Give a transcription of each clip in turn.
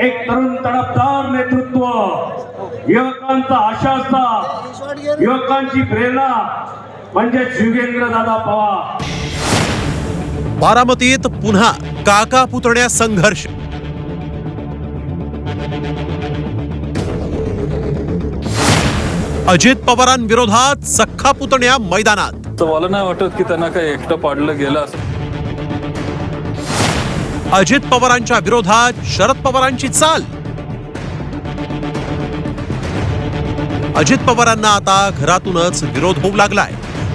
एक तरुण तडफदार नेतृत्व युवकांचा आशाचा युवकांची प्रेरणा म्हणजे युगेंद्र दादा पवार. बारामतीत पुन्हा काका पुतण्या संघर्ष. अजित पवारांविरोधात सख्खा पुतण्या मैदानात. मला नाही वाटत की त्यांना काही एकटं पाडलं गेलं असं. अजित पवारांच्या विरोधात शरद पवारांची चाल. अजित पवारांना आता घरातूनच विरोध होऊ लागलाय.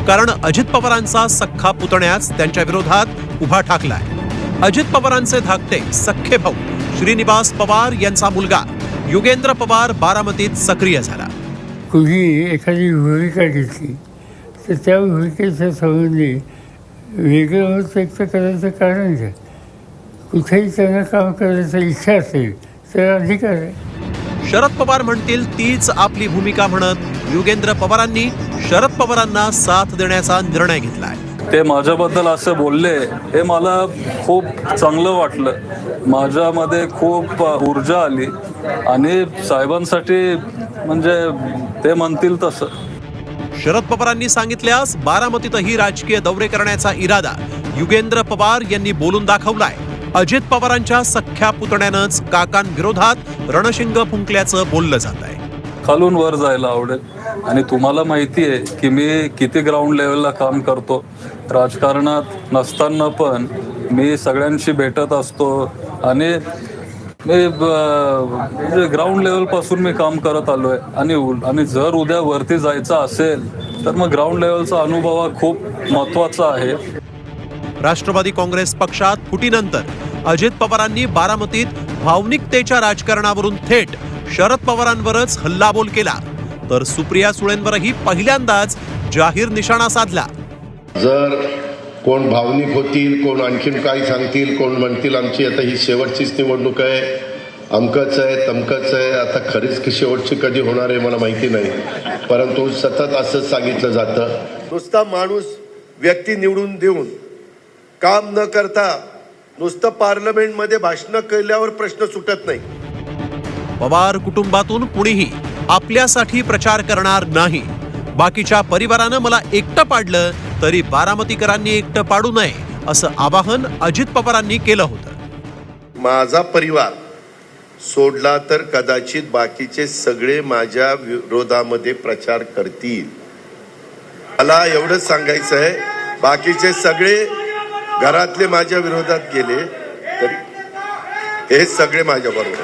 कारण अजित पवारांचा सख्खा पुतण्याच त्यांच्या विरोधात उभा ठाकलाय. अजित पवारांचे धाकटे सख्खे भाऊ श्रीनिवास पवार यांचा मुलगा युगेंद्र पवार बारामतीत सक्रिय झाला. कुणी एखादी भूमिका घेतली तर त्या भूमिकेच्या संबंधी वेगळं होत व्यक्त करायचं कारण काय? कुठेही त्यांना काम करायची इच्छा असेल तर अधिकार आहे. शरद पवार म्हणतील तीच आपली भूमिका म्हणत युगेंद्र पवारांनी शरद पवारांना साथ देण्याचा निर्णय घेतलाय. ते माझ्याबद्दल असं बोलले हे मला खूप चांगलं वाटलं. माझ्यामध्ये खूप ऊर्जा आली आणि साहेबांसाठी म्हणजे ते म्हणतील तसं. शरद पवारांनी सांगितल्यास बारामतीतही राजकीय दौरे करण्याचा इरादा युगेंद्र पवार यांनी बोलून दाखवलाय. अजित पवारांच्या सख्ख्या पुतण्यानंच काकांविरोधात रणशिंग फुंकल्याचं बोललं जात आहे. खालून वर जायला आवडेल. आणि तुम्हाला माहिती आहे की मी किती ग्राउंड लेवलला काम करतो. राजकारणात नसताना पण मी सगळ्यांशी भेटत असतो. आणि मी ग्राउंड म्हणजे लेवलपासून मी काम करत आलो आहे आणि आणि जर उद्या वरती जायचं असेल तर मग ग्राउंड लेवलचा अनुभव हा खूप महत्त्वाचा आहे. राष्ट्रवादी काँग्रेस पक्षात फुटीनंतर अजित पवारांनी बारामतीत भावनिकतेच्या राजकारणावरून थेट शरद पवारांवरच हल्लाबोल केला. तर सुप्रिया सुळेंवरही पहिल्यांदाच जाहीर निशाणा साधला. जर कोण भावनिक होतील कोण आणखीन काही सांगतील कोण म्हणतील आमची आता ही शेवटचीच निवडणूक आहे. अमकच आहे तमकच आहे. आता खरीच की शेवटची कधी होणार आहे मला माहिती नाही. परंतु सतत असंच सांगितलं जातं. नुसता माणूस व्यक्ती निवडून देऊन काम न करता नुसतं पार्लमेंटमध्ये भाषणं केल्यावर प्रश्न सुटत नाही. पवार कुटुंबातून कुणीही आपल्यासाठी प्रचार करणार नाही. बाकीच्या परिवारानं मला एकटं पाडलं तरी बारामतीकरांनी एकटं पाडू नये असं आवाहन अजित पवारांनी केलं होतं. माझा परिवार सोडला तर कदाचित बाकीचे सगळे माझ्या विरोधामध्ये प्रचार करतील. मला एवढंच सांगायचं आहे बाकीचे सगळे घरातले माझ्या विरोधात गेले तरी हे सगळे माझ्या बरोबर.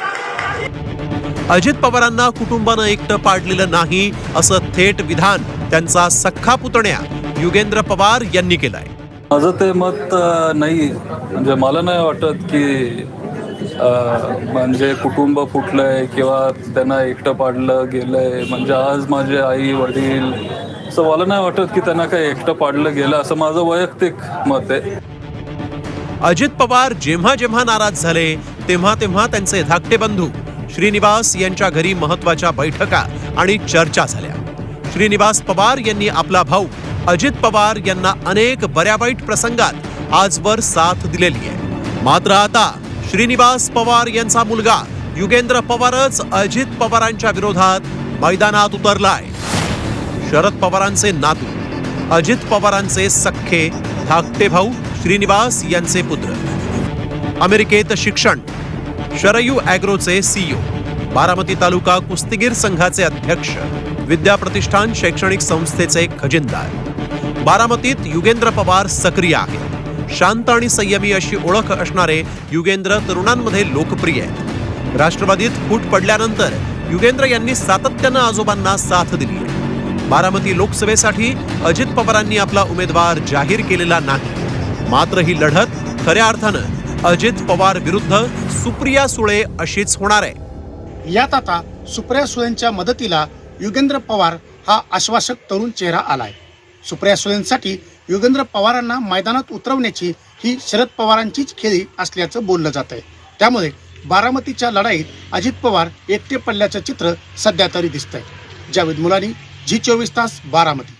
अजित पवारांना कुटुंबानं एकटं पाडलेलं नाही असं थेट विधान त्यांचा सख्खा पुतण्या युगेंद्र पवार यांनी केलंय. माझं ते मत नाही. म्हणजे मला नाही वाटत की म्हणजे कुटुंब फुटलंय किंवा त्यांना एकटं पाडलं गेलंय. म्हणजे आज माझे आई वडील असं मला नाही वाटत की त्यांना काही एकटं पाडलं गेलं असं माझं वैयक्तिक मत आहे. अजित पवार जेव्हा जेव्हा नाराज झाले तेव्हा तेव्हा त्यांचे धाकटे बंधू श्रीनिवास यांच्या घरी महत्त्वाच्या बैठका आणि चर्चा झाल्या. श्रीनिवास पवार यांनी आपला भाऊ अजित पवार यांना अनेक बऱ्या वाईट प्रसंगात आजवर साथ दिलेली आहे. मात्र आता श्रीनिवास पवार यांचा मुलगा युगेंद्र पवारच अजित पवारांच्या विरोधात मैदानात उतरलाय. शरद पवारांचे नातू अजित पवारांचे सख्खे धाकटे भाऊ श्रीनिवास यांचे पुत्र. अमेरिकेत शिक्षण. शरयू ॲग्रोचे सीईओ. बारामती तालुका कुस्तीगीर संघाचे अध्यक्ष. विद्या प्रतिष्ठान शैक्षणिक संस्थेचे खजिनदार. बारामतीत युगेंद्र पवार सक्रिय आहेत शांत आणि संयमी अशी ओळख असणारे युगेंद्र तरुणांमध्ये लोकप्रिय आहेत. राष्ट्रवादीत फूट पडल्यानंतर युगेंद्र यांनी सातत्यानं आजोबांना साथ दिली बारामती लोकसभेसाठी अजित पवारांनी आपला उमेदवार जाहीर केलेला नाही. मात्र ही लढत खऱ्या अर्थानं अजित पवार विरुद्ध सुप्रिया सुळे अशीच होणार आहे. यात आता सुप्रिया सुळेंच्या मदतीला युगेंद्र पवार हा आश्वासक तरुण चेहरा आलाय. सुप्रिया सुळेंसाठी युगेंद्र पवारांना मैदानात उतरवण्याची ही शरद पवारांचीच खेळी असल्याचं बोललं जात आहे त्यामुळे बारामतीच्या लढाईत अजित पवार एकटे पडल्याचं चित्र सध्या तरी दिसतंय. जावेद मुलानी झी चोवीस तास बारामती.